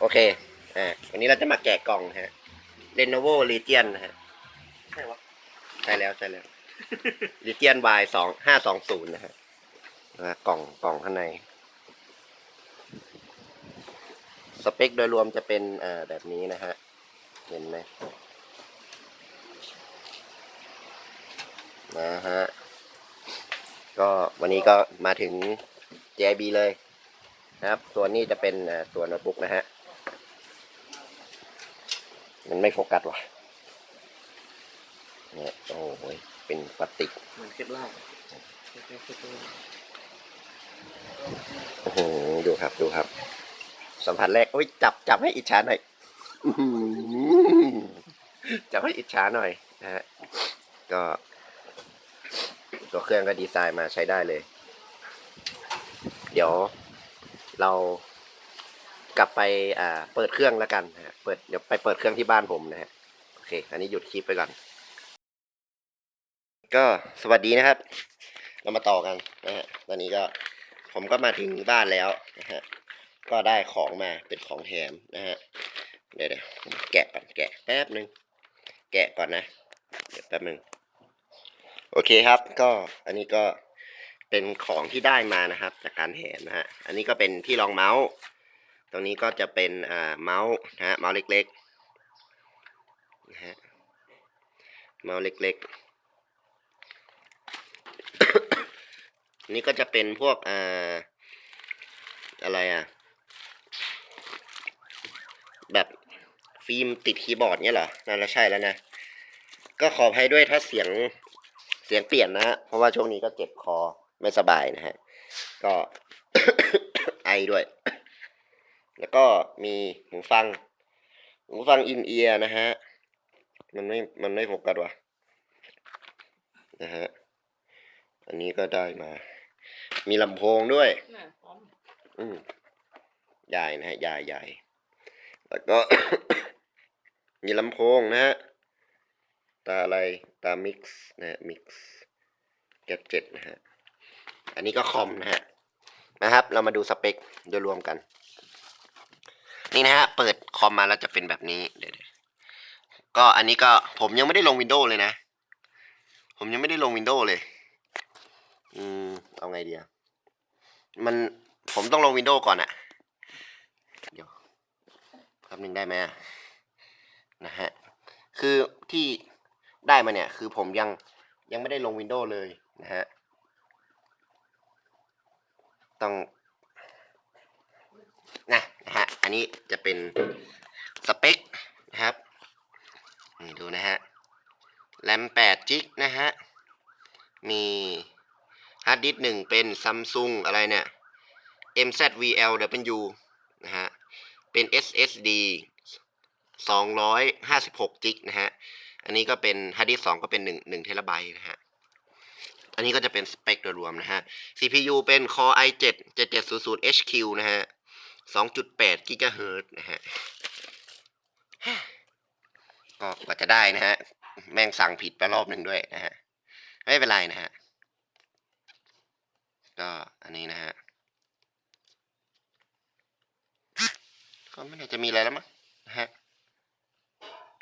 โอเค อ่า วันนี้เราจะมาแกะกล่องฮะ Lenovo Legion นะฮะ ใช่วะใช่แล้วใช่แล้ว Legion Y สองห้าสองศูนย์นะฮะนะฮะกล่องกล่องข้างใน สเปคโดยรวมจะเป็นเอ่อแบบนี้นะฮะ เห็นไหมนะฮะ ก็วันนี้ก็มาถึง JIB เลยนะครับ ส่วนนี้จะเป็นเอ่อตัวโน้ตบุ๊กนะฮะ มันไม่โฟกัสว่ะเนี่ยโอ้โหยเป็นพลาสติกเหมือนเคปลาร์เคปลาร์โอ้โหดูครับดูครับ สัมผัสแรกโอ้ยจับจับให้อิจฉาหน่อยอื้อหือจับให้อิจฉาหน่อยนะฮะก็ ตัวเครื่องก็ดีไซน์มาใช้ได้เลย เดี๋ยวเรา กลับไปอ่าเปิดเครื่องแล้วกันฮะเปิดเดี๋ยวไปเปิดเครื่องที่บ้านผมนะฮะโอเค อันนี้หยุดคลิปไปก่อน ก็สวัสดีนะครับ เรามาต่อกันนะฮะตอนนี้ก็ผมก็มาถึงบ้านแล้วนะฮะก็ได้ของมาเป็นของแถมนะฮะเดี๋ยวเดี๋ยวแกะก่อนแกะแป๊บหนึ่งแกะก่อนนะ เดี๋ยวแป๊บหนึ่งโอเคครับก็อันนี้ก็เป็นของที่ได้มานะครับ จากการแถมนะฮะอันนี้ก็เป็นที่รองเมาส์ ตรงนี้ก็จะเป็นอ่าเมาส์นะฮะเมาส์เล็กๆนะฮะเมาส์เล็กๆ นี่ก็จะเป็นพวกอ่าอะไรอะ แบบฟิล์มติดคีย์บอร์ดเนี่ยเหรอนั่นละใช่แล้วนะ ก็ขออภัยด้วยถ้าเสียงเสียงเปลี่ยนนะฮะ เพราะว่าช่วงนี้ก็เจ็บคอไม่สบายนะฮะ ก็ไอด้วย แล้วก็มีหูฟัง หูฟังอินเอียร์นะฮะ มันไม่ มันไม่โฟกัสว่ะนะฮะ อันนี้ก็ได้มา มีลำโพงด้วยน่ะพร้อมอืมใหญ่นะฮะ ใหญ่ใหญ่แล้วก็ มีลำโพงนะฮะ ตาอะไร ตามิกซ์นะฮะมิกซ์แกเจ็ตนะฮะ อันนี้ก็คอมนะฮะ นะครับ เรามาดูสเปคโดยรวมกัน นี่นะฮะ เปิดคอมมาแล้วจะเป็นแบบนี้เดี๋ยวก็อันนี้ก็ผมยังไม่ได้ลงวินโดว์เลยนะ ผมยังไม่ได้ลงวินโดว์เลย อืม เอาไงดีอะมันผมต้องลงวินโดว์ก่อนอะเดี๋ยวแป๊บหนึ่งได้ไหมนะฮะ คือที่ได้มาเนี่ย คือผมยังยังไม่ได้ลงวินโดว์เลยนะฮะ ต้อง นะฮะอันนี้จะเป็นสเปคนะครับ นี่ดูนะฮะ แรม8จิกนะฮะ มีฮาร์ดดิสก์หนึ่งเป็นซัมซุงอะไรเนี่ย MZVLW นะฮะ เป็น SSD 256จิกนะฮะ อันนี้ก็เป็นฮาร์ดดิสก์สองก็เป็น1 1เทราไบต์นะฮะอันนี้ก็จะเป็นสเปคโดยรวมนะฮะ CPU เป็น Core i7 7700 HQ นะฮะ 2.8 GHz นะฮะก็กว่าจะได้นะฮะ แม่งสั่งผิดไปรอบหนึ่งด้วยนะฮะ ไม่เป็นไรนะฮะ ก็อันนี้นะฮะ ก็ไม่น่าจะมีอะไรแล้วมั้งนะฮะ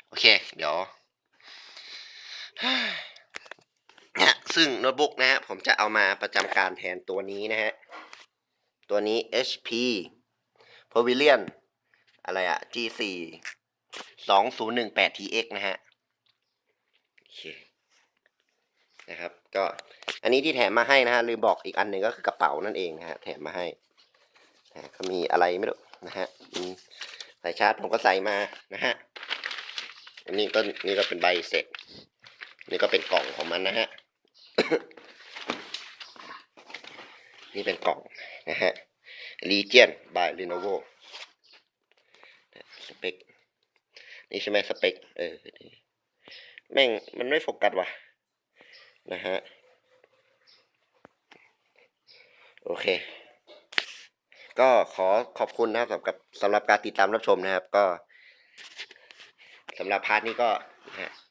โอเค เดี๋ยวนะฮะซึ่งโน้ตบุ๊กนะฮะ ผมจะเอามาประจำการแทนตัวนี้นะฮะ ตัวนี้ HP Pavilion อะไรอะ G4 2018 TX นะฮะ โอเค นะครับ ก็ อันนี้ที่แถมมาให้นะฮะ ลืมบอกอีกอันหนึ่งก็คือกระเป๋านั่นเองนะฮะ แถมมาให้นะก็มีอะไรไม่รู้นะฮะสายชาร์จผมก็ใส่มานะฮะ อันนี้ก็นี่ก็เป็นใบเสร็จ นี่ก็เป็นกล่องของมันนะฮะ นี่เป็นกล่องนะฮะ Legion by Lenovo สเปค นี่ใช่ไหมสเปค เออ แม่ง มันไม่โฟกัสว่ะ นะฮะ โอเค ก็ขอขอบคุณนะครับสำหรับสำหรับการติดตามรับชมนะครับ ก็สำหรับพาร์ทนี้ก็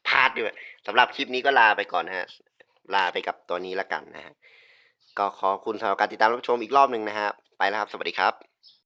พาร์ทด้วยสำหรับคลิปนี้ก็ลาไปก่อนนะฮะ ลาไปกับตัวนี้ล้วกันนะฮะ ก็ขอบคุณสำหรับการติดตามรับชมอีกรอบหนึ่งนะครับ ไปแล้วครับ สวัสดีครับ